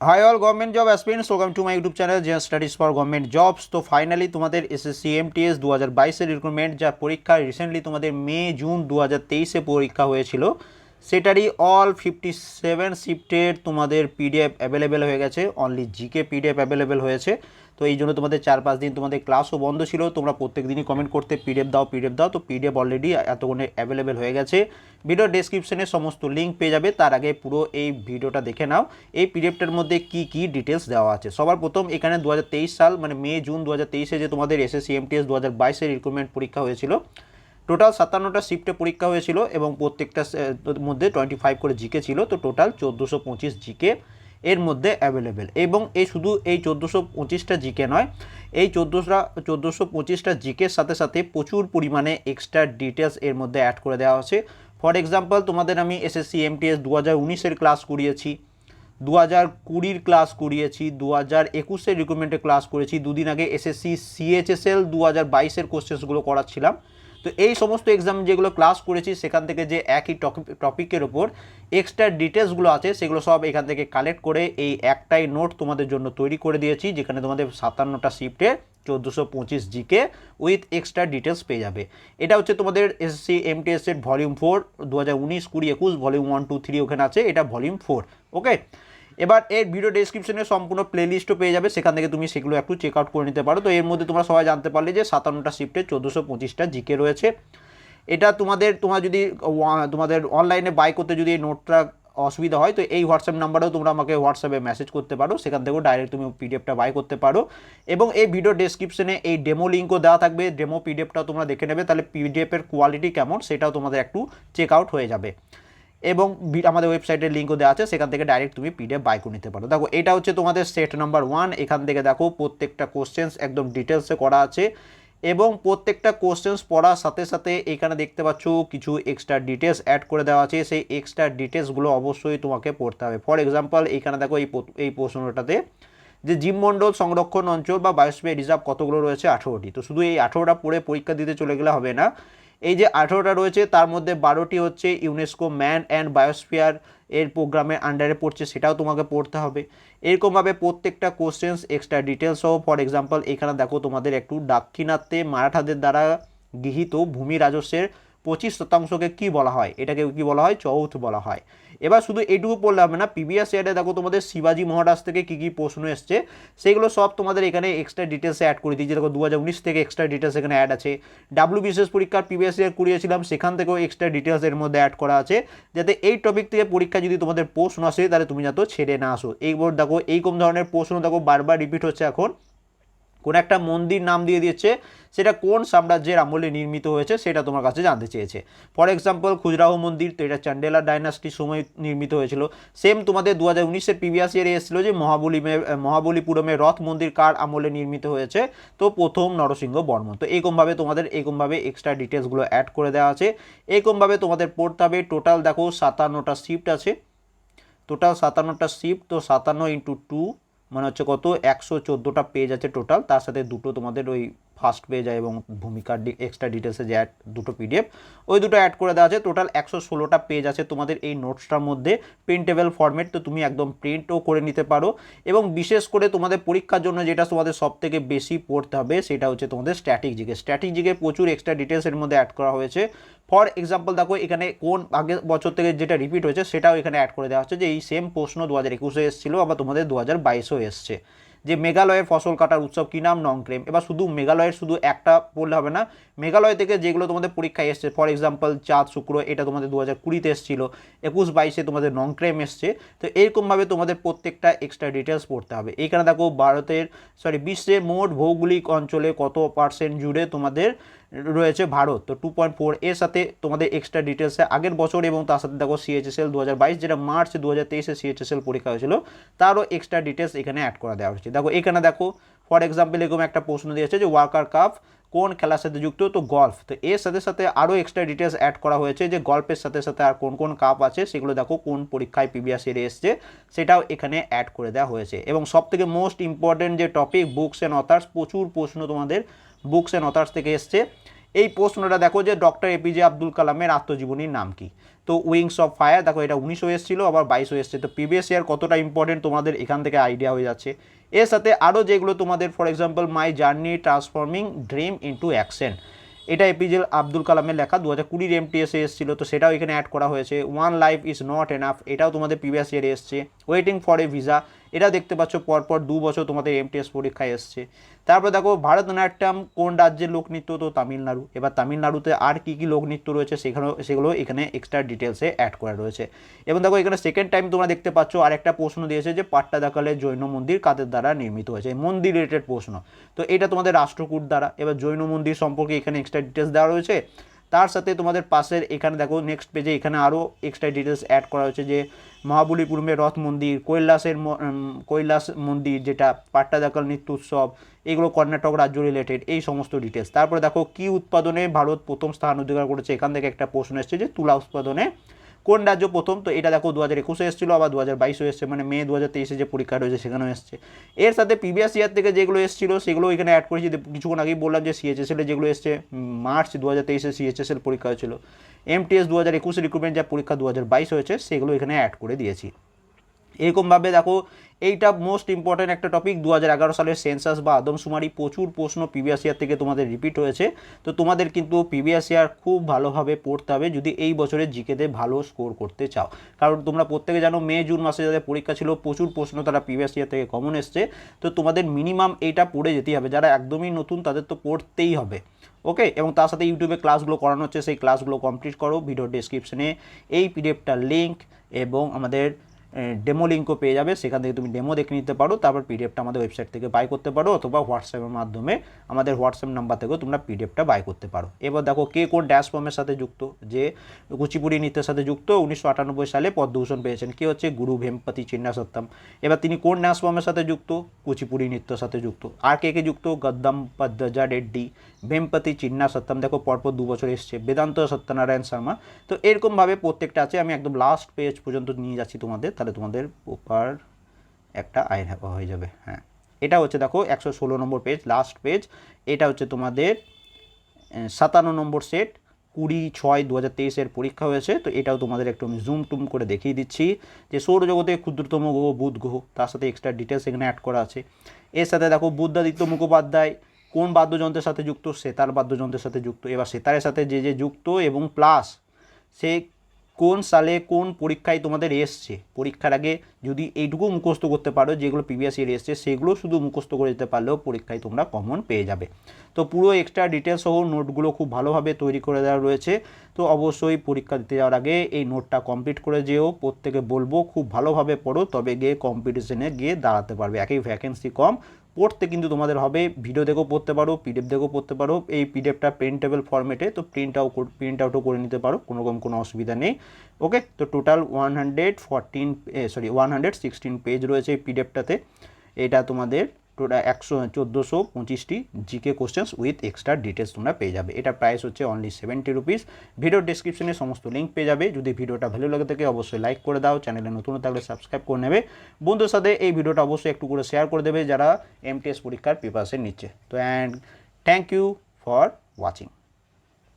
Hi all government job aspirants welcome to my YouTube channel Zia studies for government jobs তো finally তোমাদের SSC MTS দু হাজার বাইশের recruitment যা পরীক্ষা রিসেন্টলি তোমাদের মে জুন দু হাজার তেইশে পরীক্ষা হয়েছিল। সেটারই অল ফিফটি সেভেন শিফটের তোমাদের পিডিএফ অ্যাভেলেবেল হয়ে গেছে। অনলি জিকে পিডিএফ অ্যাভেলেবেল হয়েছে। তো এই জন্য তোমাদের চার পাঁচ দিন তোমাদের ক্লাসও বন্ধ ছিল। তোমরা প্রত্যেক দিনই কমেন্ট করতে পিডিএফ দাও পিডিএফ দাও। তো পিডিএফ অলরেডি এতক্ষণে অ্যাভেলেবেল হয়ে গেছে। ভিডিও ডেসক্রিপশনে সমস্ত লিঙ্ক পেয়ে যাবে। তার আগে পুরো এই ভিডিওটা দেখে নাও। এই পিডিএফটার মধ্যে কি কি ডিটেলস দেওয়া আছে? সবার প্রথম এখানে দু হাজার তেইশ সাল মানে মে, জুন দু যে তোমাদের এসএসসি এমটিএস দু হাজার বাইশের রিক্রুটমেন্ট পরীক্ষা হয়েছিল টোটাল সাতান্নটা শিফটে পরীক্ষা হয়েছিল এবং প্রত্যেকটা মধ্যে টোয়েন্টি ফাইভ করে জিকে ছিল, তো টোটাল চোদ্দোশো পঁচিশ জিকে এর মধ্যে অ্যাভেলেবেল এবং এই শুধু এই চোদ্দোশো পঁচিশটা জিকে নয়, এই চোদ্দোশো চোদ্দোশো পঁচিশটা জিকের সাথে সাথে প্রচুর পরিমাণে এক্সট্রা ডিটেলস এর মধ্যে অ্যাড করে দেওয়া হচ্ছে। ফর এক্সাম্পল তোমাদের আমি এসএসসি এমটিএস দু হাজার উনিশের ক্লাস করিয়েছি দু হাজার কুড়ির ক্লাস করিয়েছি দু হাজার একুশের রিক্রুটমেন্টের ক্লাস করেছি, দুদিন আগে এসএসসি সিএইচএসএল দু হাজার বাইশের কোশ্চেন্সগুলো করাচ্ছিলাম। তো এই সমস্ত এক্সাম যেগুলো ক্লাস করেছি, সেখান থেকে যে একই টপিকের ওপর এক্সট্রা ডিটেলসগুলো আছে, সেগুলো সব এখান থেকে কালেক্ট করে এই একটাই নোট তোমাদের জন্য তৈরি করে দিয়েছি, যেখানে তোমাদের সাতান্নটা শিফটে চোদ্দোশো পঁচিশ জিকে উইথ এক্সট্রা ডিটেলস পেয়ে যাবে। এটা হচ্ছে তোমাদের এসএসসি এমটিএস এর ভলিউম ফোর দু হাজার উনিশ কুড়ি একুশ ভলিউম ওয়ান টু থ্রি ওখানে আছে, এটা ভলিউম ফোর ওকে এবার এর ভিডিও ডেসক্রিপশনে সম্পূর্ণ প্লেলিস্টও পেয়ে যাবে, সেখান থেকে তুমি সেগুলো একটু চেক আউট করে নিতে পারো। তো এর মধ্যে তোমরা সবাই জানতে পারলে যে সাতান্নটা শিফটে চোদ্দোশো পঁচিশটা জিকে রয়েছে। এটা তোমাদের, তোমার যদি তোমাদের অনলাইনে বাই করতে যদি এই নোটটা অসুবিধা হয়, তো এই হোয়াটসঅ্যাপ নাম্বারেও তোমরা আমাকে হোয়াটসঅ্যাপে মেসেজ করতে পারো। সেখান থেকেও ডাইরেক্ট তুমি পিডিএফটা বাই করতে পারো। এবং এই ভিডিও ডেসক্রিপশনে এই ডেমো লিঙ্কও দেওয়া থাকবে। ডেমো পিডিএফটা তোমরা দেখে নেবে। তাহলে পিডিএফের কোয়ালিটি কেমন, সেটাও তোমাদের একটু চেক আউট হয়ে যাবে। এবং আমাদের ওয়েবসাইটের লিঙ্কও দেওয়া আছে, সেখান থেকে ডাইরেক্ট তুমি পিডিএফ বাই করে নিতে পারো। দেখো, এটা হচ্ছে তোমাদের সেট নাম্বার ওয়ান এখান থেকে দেখো প্রত্যেকটা কোশ্চেন্স একদম ডিটেলসে করা আছে। এবং প্রত্যেকটা কোশ্চেন্স পড়ার সাথে সাথে এখানে দেখতে পাচ্ছ কিছু এক্সট্রা ডিটেলস অ্যাড করে দেওয়া আছে। সেই এক্সট্রা ডিটেলসগুলো অবশ্যই তোমাকে পড়তে হবে। ফর এক্সাম্পল এইখানে দেখো এই এই প্রশ্নটাতে যে জীবমণ্ডল সংরক্ষণ অঞ্চল বা বায়োস্ফিয়ার রিজার্ভ কতগুলো রয়েছে? আঠেরোটি। তো শুধু এই আঠেরোটা পড়ে পরীক্ষা দিতে চলে গেলে হবে না। এই যে আঠেরোটা রয়েছে, তার মধ্যে বারোটি হচ্ছে ইউনেস্কো ম্যান অ্যান্ড বায়োস্ফিয়ার এর প্রোগ্রামের আন্ডারে পড়ছে, সেটাও তোমাকে পড়তে হবে। এরকমভাবে প্রত্যেকটা কোশ্চেন্স এক্সট্রা ডিটেলস সহ ফর এক্সাম্পল এখানে দেখো তোমাদের একটু দাক্ষিণাত্যে মারাঠাদের দ্বারা গৃহীত ভূমি রাজস্বের পঁচিশ শতাংশকে কি বলা হয়? এটাকে কি বলা হয়? চৌথ বলা হয়। এবার শুধু এইটুকু পড়লে হবে না পিবিএস ইয়ারে দেখো তোমাদের শিবাজি মহারাজ থেকে কী কী প্রশ্ন এসছে, সেগুলো সব তোমাদের এখানে এক্সট্রা ডিটেলসে অ্যাড করে দিয়েছি। দেখো দু হাজার উনিশ থেকে এক্সট্রা ডিটেলস এখানে অ্যাড আছে। ডাব্লিউ বিশেষ পরীক্ষার পিবিএস ইয়ার করিয়েছিলাম, সেখান থেকেও এক্সট্রা ডিটেলস এর মধ্যে অ্যাড করা আছে। যাতে এই টপিক থেকে পরীক্ষা যদি তোমাদের প্রশ্ন আসে, তাহলে তুমি যাতে ছেড়ে না আসো। এইবার দেখো এইরকম ধরনের প্রশ্ন দেখো বারবার রিপিট হচ্ছে এখন। কোন একটা মন্দির নাম দিয়ে দিচ্ছে সেটা কোন সাম্রাজ্যের আমলে নির্মিত হয়েছে সেটা তোমার কাছে জানতে চেয়েছে। ফর এক্সাম্পল খুজরাহো মন্দির, তো এটা চান্ডেলা ডাইনাস্টির সময় নির্মিত হয়েছিল। সেম তোমাদের দু হাজার উনিশের প্রিভিয়াস ইয়ারে এসেছিল যে মহাবলী মহাবলীপুরমে রথ মন্দির কার আমলে নির্মিত হয়েছে, তো প্রথম নরসিংহ বর্মন তো এরকমভাবে তোমাদের এরকমভাবে এক্সট্রা ডিটেলসগুলো অ্যাড করে দেওয়া আছে। এরকমভাবে তোমাদের পড়তে হবে টোটাল দেখো সাতান্নটা শিফট আছে। টোটাল সাতান্নটা শিফট তো সাতান্ন ইন্টু টু মানে হচ্ছে কত? একশো চোদ্দোটা পেজ আছে টোটাল তার সাথে দুটো তোমাদের ওই ফার্স্ট পেজ এবং ভূমিকার এক্সট্রা ডিটেলসে যে অ্যাড দুটো পিডিএফ ওই দুটো অ্যাড করে দেওয়া আছে। টোটাল একশো ষোলোটা পেজ আছে তোমাদের এই নোটসটার মধ্যে। প্রিন্টেবল ফরম্যাট তো তুমি একদম প্রিন্টও করে নিতে পারো। এবং বিশেষ করে তোমাদের পরীক্ষার জন্য যেটা তোমাদের সব থেকে বেশি পড়তে হবে, সেটা হচ্ছে তোমাদের স্ট্যাটিক জিকে স্ট্যাটিক জিকে প্রচুর এক্সট্রা ডিটেলসের মধ্যে অ্যাড করা হয়েছে। ফর এক্সাম্পল দেখো এখানে কোন আগের বছর থেকে যেটা রিপিট হয়েছে, সেটাও এখানে অ্যাড করে দেওয়া হচ্ছে যে এই সেম প্রশ্ন দু হাজার একুশে এসেছিল আবার তোমাদের দু হাজার বাইশেও এসছে। যে মেঘালয়ের ফসল কাটার উৎসব কী নাম? নংক্রেম এবার শুধু মেঘালয়ের শুধু একটা পড়লে হবে না, মেঘালয় থেকে যেগুলো তোমাদের পরীক্ষায় এসছে ফর এক্সাম্পল চাঁদ, শুক্র, এটা তোমাদের দু হাজার কুড়িতে এসেছিল, একুশ বাইশে তোমাদের নংক্রেম এসছে, তো এরকমভাবে তোমাদের প্রত্যেকটা এক্সট্রা ডিটেলস পড়তে হবে। এইখানে দেখো, ভারতের সরি বিশ্বের মোট ভৌগোলিক অঞ্চলে কত পার্সেন্ট জুড়ে তোমাদের রয়েছে ভারত। তো টু পয়েন্ট ফোর এর সাথে তোমাদের এক্সট্রা ডিটেলসে আগের বছর এবং তার সাথে দেখো সিএইচএসএল দু হাজার বাইশ, যেটা মার্চ দু হাজার তেইশে সিএইচএসএল পরীক্ষা হয়েছিল, তারও এক্সট্রা ডিটেলস এখানে অ্যাড করা দেওয়া হচ্ছে দেখো, এখানে দেখো ফর এক্সাম্পল এরকম একটা প্রশ্ন দিয়েছে যে ওয়ার্কার কাপ কোন খেলার সাথে যুক্ত? তো গল্ফ তো এর সাথে সাথে আরও এক্সট্রা ডিটেলস অ্যাড করা হয়েছে যে গল্পের সাথে সাথে আর কোন কোন কাপ আছে, সেগুলো দেখো কোন পরীক্ষায় পিবিএস এর এসছে, সেটাও এখানে অ্যাড করে দেওয়া হয়েছে। এবং সব থেকে মোস্ট ইম্পর্টেন্ট যে টপিক বুকস অ্যান্ড অথার্স প্রচুর প্রশ্ন তোমাদের বুকস অ্যান্ড অথার্স থেকে এসছে। এই প্রশ্নটা দেখো যে ডক্টর এপিজে আব্দুল কালামের আত্মজীবনীর নাম কি? তো উইংস অফ ফায়ার, দেখো এটা উনিশও এসেছিল, আবার বাইশও এসছে। তো প্রিভিয়াস ইয়ার কতটা ইম্পর্টেন্ট তোমাদের এখান থেকে আইডিয়া হয়ে যাচ্ছে। এর সাথে আরও যেগুলো তোমাদের for example my journey transforming dream into action এটা এপিজে আব্দুল কালামের লেখা দু হাজার কুড়ির এমটিএসে এসেছিল, তো সেটাও এখানে অ্যাড করা হয়েছে। One life is not enough এটাও তোমাদের প্রিভিয়াস ইয়ারে এসছে। ওয়েটিং ফর এ ভিসা এটা দেখতে পাচ্ছ, পরপর দু বছর তোমাদের এমটিএস পরীক্ষায় এসছে। তারপর দেখো, ভারতনাট্যম কোন রাজ্যের লোকনৃত্য? তো তামিলনাড়ু। এবার তামিলনাড়ুতে আর কী কী লোকনৃত্য রয়েছে সেখানেও, সেগুলো এখানে এক্সট্রা ডিটেলসে অ্যাড করা রয়েছে। এবং দেখো, এখানে সেকেন্ড টাইম তোমরা দেখতে পাচ্ছ আর একটা প্রশ্ন দিয়েছে যে পাট্টাদাকালের জৈন মন্দির কাদের দ্বারা নির্মিত হয়েছে? মন্দির রিলেটেড প্রশ্ন। তো এটা তোমাদের রাষ্ট্রকূট দ্বারা। এবার জৈন মন্দির সম্পর্কে এখানে এক্সট্রা ডিটেলস দেওয়া রয়েছে। তার সাথে তোমাদের পাশের এখানে দেখো নেক্সট পেজে এখানে আরও এক্সট্রা ডিটেলস অ্যাড করা হয়েছে যে মহাবলীপুরমের রথ মন্দির, কৈলাসের কৈলাস মন্দির যেটা, পাট্টাদাকাল নৃত্য উৎসব এগুলো কর্ণাটক রাজ্য রিলেটেড এই সমস্ত ডিটেলস তারপরে দেখো, কি উৎপাদনে ভারত প্রথম স্থান অধিকার করেছে? এখান থেকে একটা প্রশ্ন এসছে যে, তুলা উৎপাদনে কোন রাজ্য প্রথম? তো এটা দেখো দু হাজার একুশে এসেছিল, আবার দু হাজার বাইশে এসছে মানে মে দু হাজার তেইশে যে পরীক্ষা রয়েছে সেখানেও এসছে। এর সাথে প্রিভিয়াস ইয়ার থেকে যেগুলো এসেছিল, সেগুলো এখানে অ্যাড করেছি কিছুক্ষণ আগেই বললাম যে সিএচএসএল যেগুলো এসছে, মার্চ দু হাজার তেইশে সিএচএসএল পরীক্ষা হয়েছিল। এমটিএস দু হাজার একুশে রিক্রুটমেন্ট যা পরীক্ষা দু হাজার বাইশ হয়েছে, সেগুলো এখানে অ্যাড করে দিয়েছি। এরকমভাবে দেখো, এইটা মোস্ট ইম্পর্ট্যান্ট একটা টপিক দু হাজার এগারো সালের সেন্সাস বা আদমশুমারি প্রচুর প্রশ্ন প্রিভিয়াস ইয়ার থেকে তোমাদের রিপিট হয়েছে। তো তোমাদের কিন্তু প্রিভিয়াস ইয়ার খুব ভালোভাবে পড়তে হবে যদি এই বছরের জিকেতে ভালো স্কোর করতে চাও। কারণ তোমরা প্রত্যেকে জানো, মে, জুন মাসে যাদের পরীক্ষা ছিল, প্রচুর প্রশ্ন তারা প্রিভিয়াস ইয়ার থেকে কমন এসছে। তো তোমাদের মিনিমাম এইটা পড়ে যেতেই হবে। যারা একদমই নতুন, তাদের তো পড়তেই হবে। ওকে এবং তার সাথে ইউটিউবে ক্লাসগুলো করানো হচ্ছে, সেই ক্লাসগুলো কমপ্লিট করো। ভিডিও ডিসক্রিপশনে এই পিডিএফটার লিঙ্ক এবং আমাদের ডেমো লিঙ্কও পেয়ে যাবে। সেখান থেকে তুমি ডেমো দেখে নিতে পারো। তারপর পিডিএফটা আমাদের ওয়েবসাইট থেকে বাই করতে পারো অথবা হোয়াটসঅ্যাপের মাধ্যমে আমাদের হোয়াটসঅ্যাপ নাম্বার থেকেও তোমরা পিডিএফটা বাই করতে পারো। এবার দেখো কে কোন ড্যাশ ফর্মের সাথে যুক্ত? যে কুচিপুড়ি নৃত্যের সাথে যুক্ত, উনিশশো আটানব্বই সালে পদ্মভূষণ পেয়েছেন। কে হচ্ছে? গুরু ভেমপতি চিন্না সত্তম এবার তিনি কোন ড্যান্স ফর্মের সাথে যুক্ত? কুচিপুড়ি নৃত্যের সাথে যুক্ত। আর কে কে যুক্ত? গদ্দাম পদ্মজা রেড্ডি, ভেমপতি চিন্না সত্তম দেখো পরপর দু বছর এসছে। বেদান্ত সত্যনারায়ণ শর্মা। তো এরকমভাবে প্রত্যেকটা আছে। আমি একদম লাস্ট পেজ পর্যন্ত নিয়ে যাচ্ছি তোমাদের। তাহলে তোমাদের প্রপার একটা আইন হয়ে যাবে হ্যাঁ। এটা হচ্ছে দেখো একশো ষোলো নম্বর পেজ লাস্ট পেজ এটা হচ্ছে তোমাদের সাতান্ন নম্বর সেট কুড়ি ছয় দু হাজার তেইশের পরীক্ষা হয়েছে। তো এটাও তোমাদের একটু আমি জুম টুম করে দেখিয়ে দিচ্ছি যে সৌরজগতে ক্ষুদ্রতম গ্রহ বুধ গ্রহ, তার সাথে এক্সট্রা ডিটেলস এখানে অ্যাড করা আছে। এর সাথে দেখো বুদ্ধাদিত্য মুখোপাধ্যায়, কোন বাদ্যযন্ত্রের সাথে যুক্ত? সেতার বাদ্যযন্ত্রের সাথে যুক্ত। এবার সেতারের সাথে যে যে যুক্ত এবং প্লাস সে কোন সালে কোন পরীক্ষায় তোমাদের এসছে? পরীক্ষার আগে যদি এইটুকু মুখস্থ করতে পারো, যেগুলো প্রিভিয়াস ইয়ার এসছে, সেগুলো শুধু মুখস্থ করে যেতে পারলেও পরীক্ষায় তোমরা কমন পেয়ে যাবে। তো পুরো এক্সট্রা ডিটেলস সহ নোটগুলো খুব ভালোভাবে তৈরি করে দেওয়া রয়েছে। তো অবশ্যই পরীক্ষা দিতে যাওয়ার আগে এই নোটটা কমপ্লিট করে যেও। প্রত্যেকে বলব, খুব ভালোভাবে পড়ো, তবে গিয়ে কম্পিটিশনে গিয়ে দাঁড়াতে পারবে। একই ভ্যাকেন্সি কম পড়তে কিন্তু তোমাদের হবে ভিডিও দেখেও পড়তে পারো পিডিএফ দেখেও পড়তে পারো। এই পিডিএফটা প্রিন্টেবল ফর্মেটে তো প্রিন্ট আউট প্রিন্ট আউটও করে নিতে পারো কোনো রকম কোনো অসুবিধা নেই। ওকে তো total one hundred fourteen sorry one hundred sixteen page রয়েছে এই পিডিএফটাতে এটা তোমাদের টোটাল একশো চোদ্দোশো পঁচিশটি GK questions with extra details তোমরা পেয়ে যাবে। এটা প্রাইস হচ্ছে অনলি সেভেন্টি রুপিস ভিডিও ডিসক্রিপশনে সমস্ত লিঙ্ক পেয়ে যাবে। যদি ভিডিওটা ভালো লাগে থাকে, অবশ্যই লাইক করে দাও। চ্যানেলে নতুন থাকলে সাবস্ক্রাইব করে নেবে। বন্ধুর সাথে এই ভিডিওটা অবশ্যই একটু করে শেয়ার করে দেবে যারা এমটিএস পরীক্ষার প্রিপারেশন নিচ্ছে তো and thank you for watching